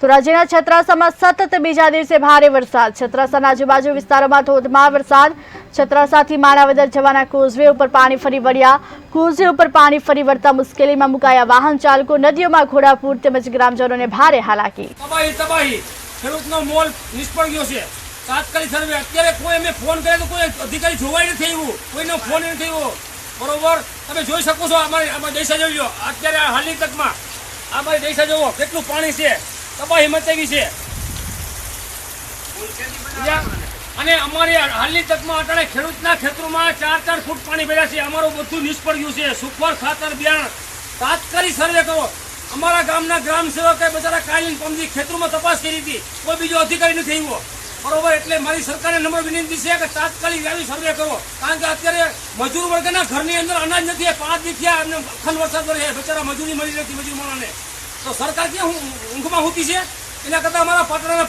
તો રાજ્યના છત્રાસામાં સતત બીજા દિવસે ભારે વરસાદ. છત્રાસાના આજુબાજુ વિસ્તારોમાં ધોધમાર વરસાદ. છત્રાસાથી માણાવદર જવાના કોઝવે ઉપર પાણી ફરી વળ્યા. કોઝવે ઉપર પાણી ફરી વળતા મુશ્કેલીમાં મુકાયા વાહન ચાલકો. નદીઓમાં ઘોડાપૂર તેમજ ગ્રામજનોને ભારે હાલાકી. ખેડૂતનો મોલ નિષ્ફળ ગયો છે. અત્યારે કોઈ અમે ફોન કર્યો તો કોઈ અધિકારી જોવાય નથી આવ્યું કોઈનો ફોન નથી આવ્યો બરોબર? તમે જોઈ શકો છો અમારી દેશા જોઈ અત્યારે હાલની તકમાં. અમારી દેશા જોવો. કેટલું પાણી છે. તબાહી મચાવી છે. અને અમારી હાલની તકમાં અટાણે ખેડૂતના ખેતરોમાં ચાર ચાર ફૂટ પાણી ભર્યા છે. અમારું બધું નિષ્ફળ ગયું છે. સુખવર, ખાતર, બિયારણ. તાત્કાલિક સર્વે કરો. અમારા ગામના ગ્રામ સેવકે બચારા કાલીન પમજી ખેતરોમાં તપાસ કરી હતી. કોઈ બીજો અધિકારી નથી આવ્યો. બરોબર, એટલે મારી સરકારને નમ્ર વિનંતી છે કે તાત્કાલિક આવી સર્વે કરો. કારણ કે અત્યારે મજૂર વર્ગના ઘરની અંદર અનાજ નથી. પાંચ દી થયા એમને અખંડ વરસાદ રહે બચારા મજૂરી મળી નથી મજૂર માણસને તો સરકાર ક્યાં ઊંઘમાં હોતી છે? એના કરતાં અમારા પાટણના